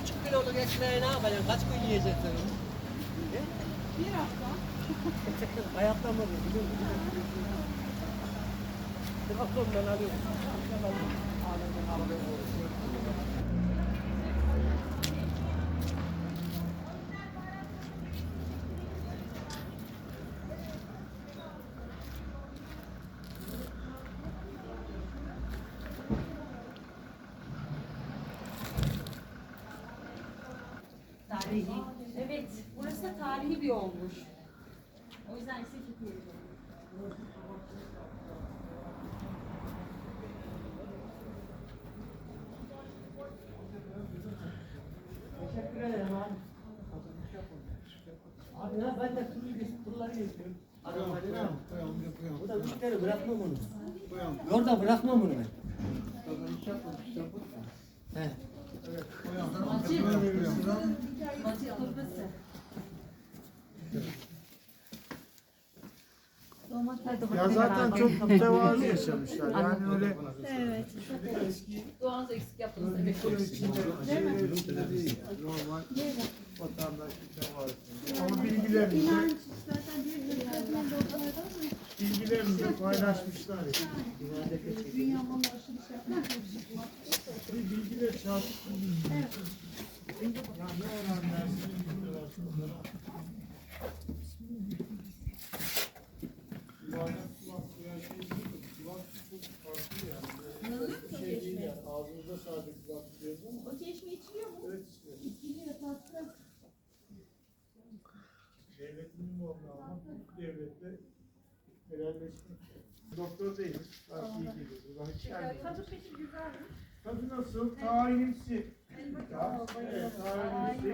Küçük kiloluk ekmeği ne yapacaksın? Kaç gün yiyeceksin? Bir hafta. Hayatta mı? Biliyor musun? Bir hafta ondan alıyorum. Ağlardan alıyorum. Tarihi. Evet, burası da tarihi bir olmuş. O yüzden yüksek tutuyoruz. Teşekkür ederim abi. Abi ya ben de turları, turları geziyorum. Arabayı ne yapayım? Bu da müşteri bırakmam onu. Yolda bırakmam onu ben. He. Ya zaten çok mütevazı yaşamışlar. Yani öyle Doğanızı eksik yaptınız demek. değil. Normal vatandaş mütevazı. Ama de paylaşmışlar. ya. Bir bilgiler Ya ne öğrenlersin bilgiler yani. Böyle bir yani. Ağzımızda sadece kulak tutuyoruz ama. O çeşme içiliyor mu? Evet işte. Devletin mi oldu ama devlette helalleşmek. Doktor değiliz. Belki iyi gelir. Buradan hiç gelmiyor. Tadı peki güzel mi? Tadı nasıl? Tahinimsi. Evet, tahinimsi.